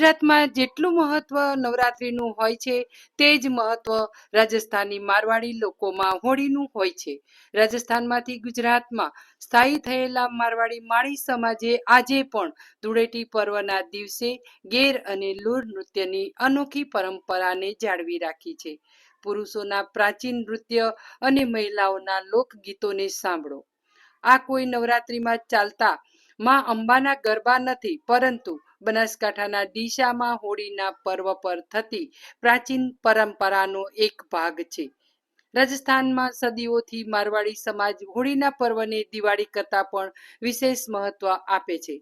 ગુજરાતમાં જેટલું મહત્વ નવરાત્રિનું હોય છે, તે જ મહત્વ રાજસ્થાની મારવાડી લોકોમાં હોળીનું હોય છે. રાજસ્થાનમાંથી ગુજરાતમાં સ્થાયી થયેલા મારવાડી માળી સમાજે આજે પણ ધૂળેટી પર્વના દિવસે ગેર અને લૂર નૃત્યની અનોખી પરંપરાને જાળવી રાખી છે. પુરુષોના પ્રાચીન નૃત્ય અને મહિલાઓના લોકગીતોને સાંભળો. આ કોઈ નવરાત્રિમાં ચાલતા માં અંબાના ગરબા નથી, પરંતુ બનાસકાંઠાના ડીશામાં હોળીના પર્વ પર થતી પ્રાચીન પરંપરાનો એક ભાગ છે. રાજસ્થાનમાં સદીઓથી મારવાડી સમાજ હોળીના પર્વને દિવાળી કરતાં પણ વિશેષ મહત્વ આપે છે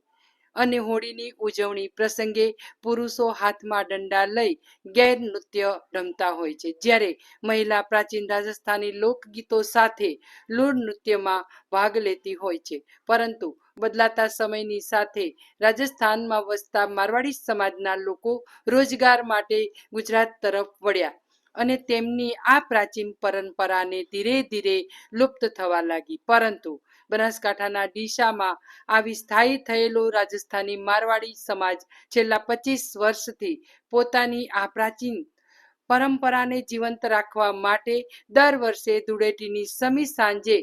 અને હોળીની ઉજવણી પ્રસંગે પુરુષો હાથમાં દંડા લઈ ગેર નૃત્ય રમતા હોય છે. જ્યારે મહિલા પ્રાચીન રાજસ્થાની લોકગીતો સાથે લૂર નૃત્યમાં ભાગ લેતી હોય છે. પરંતુ બદલાતા સમયની સાથે રાજસ્થાનમાં વસતા મારવાડી સમાજના લોકો રોજગાર માટે ગુજરાત તરફ વળ્યા અને તેમની આ પ્રાચીન પરંપરાને ધીરે ધીરે લુપ્ત થવા લાગી. પરંતુ બનાસકાંઠાના ડીસામાં આવી સ્થાયી થયેલો રાજસ્થાની મારવાડી સમાજ છેલ્લા પચીસ વર્ષથી પોતાની આ પ્રાચીન પરંપરાને જીવંત રાખવા માટે દર વર્ષે ધૂળેટીની સમી સાંજે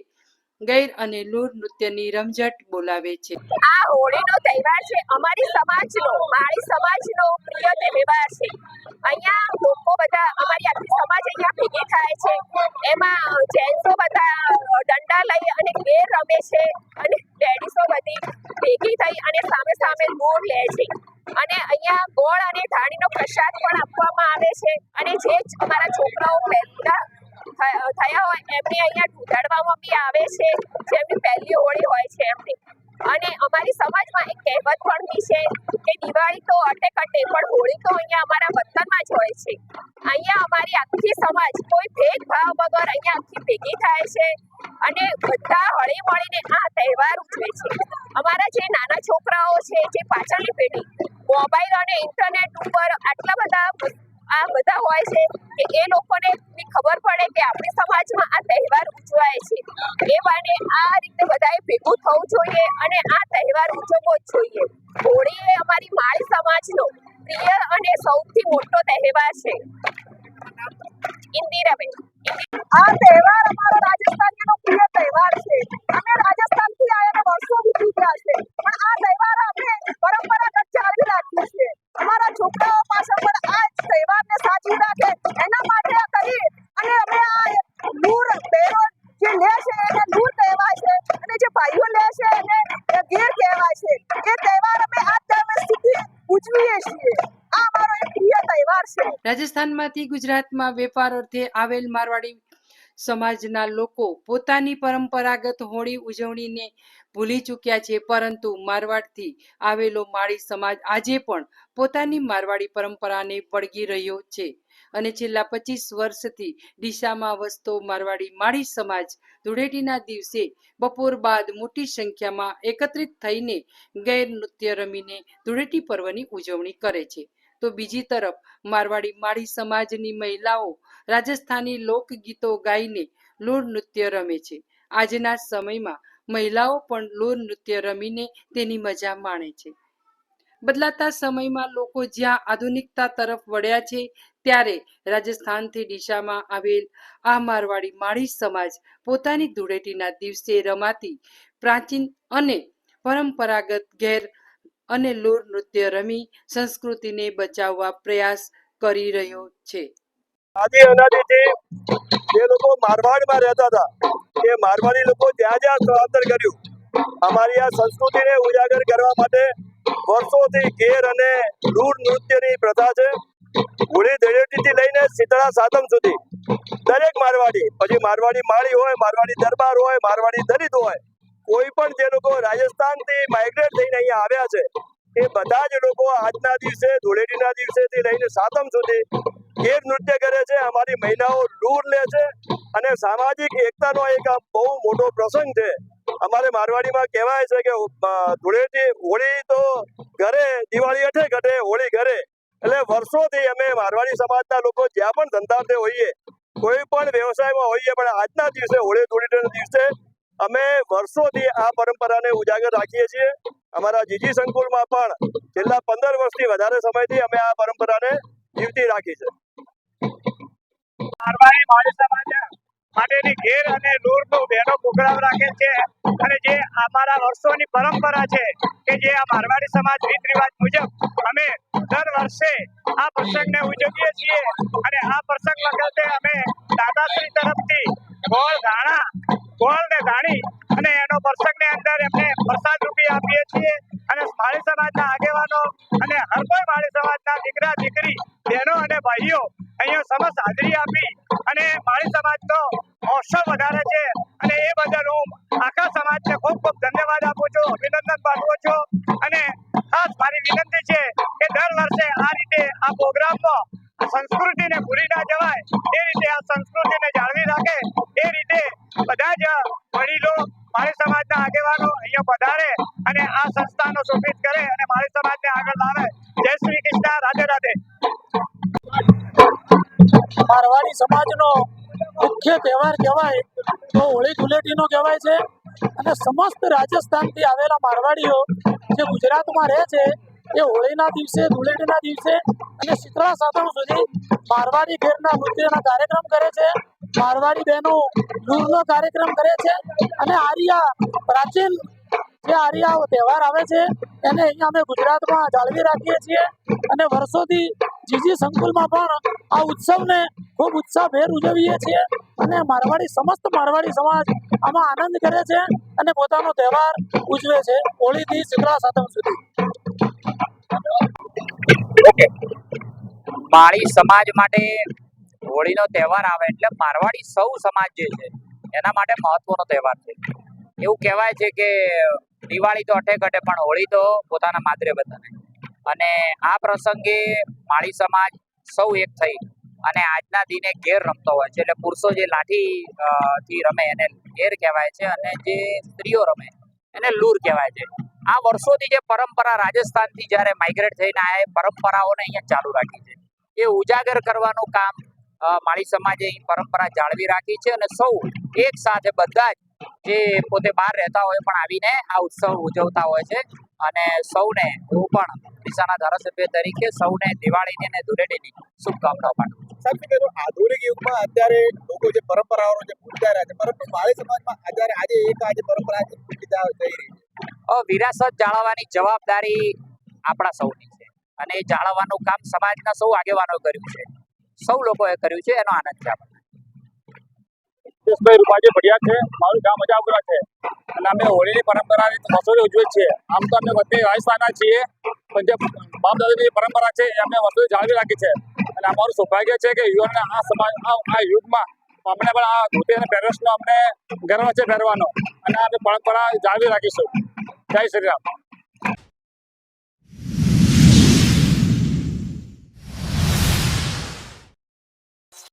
ગૈર અને લૂર નૃત્યની રમઝટ બોલાવે છે. આ હોળીનો તહેવાર છે. અમારી સમાજનો, મારી સમાજનો પ્રિય તહેવાર છે. અહીંયા લોકો બધા, અમારી આખી સમાજ અહીંયા ભેગી થાય છે. એમાં જેન્ટ્સો બધા દંડા લઈ અને ગેર રમે છે અને લેડીઝો બધી ભેગી થઈ અને સામે સામે લૂર લે છે. અને અહીંયા ગોળ અને ધાણીનો પ્રસાદ પણ આપવામાં આવે છે. અને જે અમારા છોકરાઓ પહેલા થયા હોય, એમને અહીંયા ઢૂંઢાડવામાં બી આવે છે, જેમની પહેલી હોળી હોય છે એમની. અને અમારી સમાજમાં એક કહેવત પણ બી છે કે દિવાળી તો અટે પણ હોળી તો અહીંયા અમારા વતનમાં જ હોય છે. અહીંયા અમારી આખી સમાજ કોઈ ભેદભાવ વગર અહીંયા આખી ભેગી થાય છે અને બધા હળી મળીને આ તહેવાર ઉજવે છે. અમારા જે નાના છોકરાઓ છે, જે પાછળની પેઢી, મોબાઈલ અને ઇન્ટરનેટ ઉપર આટલા બધા આ બધા હોય છે કે એ લોકોને ખબર પડે કે આપણી સમાજમાં આ તહેવાર ઉજવાય છે. એ બાને આ રીતે બધાએ ભેગું થવું જોઈએ અને આ તહેવાર ઉજવવો જ જોઈએ. હોળી એ અમારી માળી સમાજનો પ્રિય અને સૌથી મોટો તહેવાર છે. ઇન્દિરાબેન. આ તહેવાર અમારો રાજસ્થાનીનો પ્રિય તહેવાર છે. અમે રાજસ્થાનથી આયા વર્ષો વીતી ગયા છે. પણ આ તહેવાર અમે પરંપરાગત ચાલુ રાખ્યું છે. અમારા છોકરાઓ પાસે પણ આ જ છે. એના માટે આ કરી અને અમે આ નૂર બેરોડ જે લે છે, એને નૂર કહેવાય છે અને જે ભાઈઓ લે છે, એને ગીર કહેવાય છે. એ તહેવાર અમે આ તહેવાર સુધી ઉજવીએ છીએ. આ અમારો એક પ્રિય તહેવાર છે. રાજસ્થાનમાંથી ગુજરાતમાં વેપાર અર્થે આવેલ મારવાડી સમાજના લોકો પોતાની પરંપરાગત હોળી ઉજવણીને ભૂલી ચૂક્યા છે. પરંતુ મારવાડથી આવેલો માળી સમાજ આજે પણ પોતાની મારવાડી પરંપરાને વળગી રહ્યો છે અને છેલ્લા પચીસ વર્ષથી ડીસામાં વસતો મારવાડી માળી સમાજ ધૂળેટીના દિવસે બપોર બાદ મોટી સંખ્યામાં એકત્રિત થઈને ગેર નૃત્ય રમીને ધૂળેટી પર્વની ઉજવણી કરે છે. તો બીજી તરફ મારવાડી માળી સમાજની મહિલાઓ રાજસ્થાની લોકગીતો ગાઈને લોર નૃત્ય રમે છે. આજના સમયમાં મહિલાઓ પણ લોર નૃત્ય રમીને તેની મજા માણે છે. બદલાતા સમયમાં લોકો જ્યાં આધુનિકતા તરફ વળ્યા છે ત્યારે રાજસ્થાનથી ડીસામાં આવેલ આ મારવાડી માળી સમાજ પોતાની ધૂળેટીના દિવસે રમાતી પ્રાચીન અને પરંપરાગત ઘેર અને લૂર નૃત્ય રમી સંસ્કૃતિને બચાવવા પ્રયાસ કરી રહ્યો છે. આદિ અનાદિથી જે લોકો મારવાડમાં રહેતા હતા, એ મારવાડી લોકો જ્યાં જ્યાં સ્થળાંતર કર્યું. અમારી આ સંસ્કૃતિને ઉજાગર કરવા માટે વર્ષોથી ઘેર અને લૂર નૃત્યની પ્રથા છે. હોળી ધડેટીથી લઈને શીતળા સાતમ સુધી દરેક મારવાડી, પછી મારવાડી માળી હોય, મારવાડી દરબાર હોય, મારવાડી દલિત હોય કોઈ પણ જે લોકો રાજસ્થાનથી માઇગ્રેટ થઈને અહીંયા આવ્યા છે, એ બધા જ લોકો આજના દિવસે, ધૂળેટીના દિવસેથી લઈને સાતમ સુધી ગેર નૃત્ય કરે છે, અમારી મહિલાઓ લૂર લે છે અને સામાજિક એકતાનો એક બહુ મોટો પ્રસંગ છે. અમારે મારવાડીમાં કહેવાય છે કે ધૂળેટી હોળી તો ઘરે, દિવાળી અઠે ઘટે, હોળી ઘરે. એટલે વર્ષોથી અમે મારવાડી સમાજના લોકો જ્યાં પણ ધંધાર્થે હોઈએ, કોઈ પણ વ્યવસાયમાં હોઈએ, પણ આજના દિવસે હોળી ધૂળેટીના દિવસે અમે વર્ષોથી આ પરંપરાને ઉજાગર રાખીએ છીએ. અમારા જીજી સંકુલમાં પણ છેલ્લા પંદર વર્ષથી વધારે સમયથી અમે આ પરંપરાને જીવતી રાખી છે. અને જે અમારા વર્ષોની પરંપરા છે કે જે આ મારવાડી સમાજ રીત રિવાજ મુજબ અમે દર વર્ષે આ પ્રસંગને ઉજવીએ છીએ અને આ પ્રસંગ વખતે અમે દાદાશ્રી તરફથી ગોળ ધાણા ગોળ ને અને એનો પ્રસંગની અંદર એમને પ્રસાદ રૂપી આપીએ છીએ. અને માળી સમાજના આગેવાનો અને હર કોઈ માળી સમાજના દીકરા, દીકરી, બહેનો અને ભાઈઓ અહીંયા સમસ્ત હાજરી આપી અને માળી સમાજનો મહોત્સવ વધારે છે. અને એ બદલ હું આખા સમાજને ખૂબ ખૂબ પધારે અને આ સંસ્થાનો શોભિત કરે અને મારી સમાજને આગળ લાવે. જય શ્રી કૃષ્ણ, રાધે રાધે. મારવાડી સમાજનો મુખ્ય તહેવાર કહેવાય તો હોળી ધૂળેટીનો કહેવાય છે. અને સમસ્ત રાજસ્થાનથી આવેલા મારવાડીઓ જે ગુજરાતમાં રહે છે, એ હોળીના દિવસે, ધૂળેટીના દિવસે અને શીતળા સાતમ સુધી મારવાડી ઘેરના નૃત્યના કાર્યક્રમ કરે છે. મારવાડી બહેનો લૂરનો કાર્યક્રમ કરે છે. અને આર્યા પ્રાચીન જે આર્યા તહેવાર આવે છે, એને અહીંયા અમે ગુજરાતમાં જાળવી રાખીએ છીએ. અને વર્ષોથી જીજી સંકુલમાં પણ આ ઉત્સવને ખૂબ ઉત્સાહભેર ઉજવીએ છીએ. અને મારવાડી, સમસ્ત મારવાડી સમાજ આમાં આનંદ કરે છે અને પોતાનો તહેવાર ઉજવે છે હોળીથી શીતળા સાતમ સુધી. માળી સમાજ માટે હોળીનો તહેવાર આવે એટલે મારવાડી સૌ સમાજ જે છે, એના માટે મહત્વનો તહેવાર છે. એવું કહેવાય છે કે દિવાળી તો અઠે ઘટે પણ હોળી તો પોતાના માદરે બધાને. અને આ પ્રસંગે માળી સમાજ સૌ એક થઈ અને આજના દિને ઘેર રમતો હોય છે. એટલે પુરુષો જે લાઠી થી રમે એને ઘેર કહેવાય છે અને જે સ્ત્રીઓ રમે એને લૂર કહેવાય છે. આ વર્ષોથી જે પરંપરા રાજસ્થાનથી જ્યારે માઇગ્રેટ થઈને આ પરંપરાઓને અહીંયા ચાલુ રાખી છે. એ ઉજાગર કરવાનું કામ માળી સમાજે અહીં પરંપરા જાળવી રાખી છે અને સૌ એક સાથે બધા જ જે પોતે બહાર રહેતા હોય પણ આવીને આ ઉત્સવ ઉજવતા હોય છે. અને સૌને હું પણ ડીસાના ધારાસભ્ય તરીકે સૌને દિવાળીની અને ધૂળેટીની શુભકામનાઓ પાઠવું સાહેબ આધુનિક યુગમાં અત્યારે લોકો જે પરંપરાઓનો જે ભૂલતા રહ્યા છે પરંતુ માળી સમાજમાં અત્યારે આજે એક આજે પરંપરા જે ભૂલી રહી છે. વિરાસત જાળવવાની જવાબદારી આપણા સૌની છે. અને એ જાળવવાનું કામ સમાજના સૌ આગેવાનો કર્યું છે. સૌ લોકોએ કર્યું છે એનો આનંદ છે આપણને. યશભાઈ રૂપાજી ભડિયા છે, મારું ગામ અજાપુરા છે. અને અમે હોળીની પરંપરાની વર્ષોથી ઉજવીએ છીએ આમ તો અમે વતની રાજસ્થાનના છીએ, પણ જે બાપ દાદાની પરંપરા છે એ અમે વર્ષોથી જાળવી રાખી છે. અને અમારું સૌભાગ્ય છે કે યુવાનને આ સમાજ આ યુગમાં અમને પણ આ ધોતી અને પહેરવેશનો અમને ગર્વ છે પહેરવાનો. અને અમે પરંપરા જાળવી રાખીશું. જય શ્રી રામ.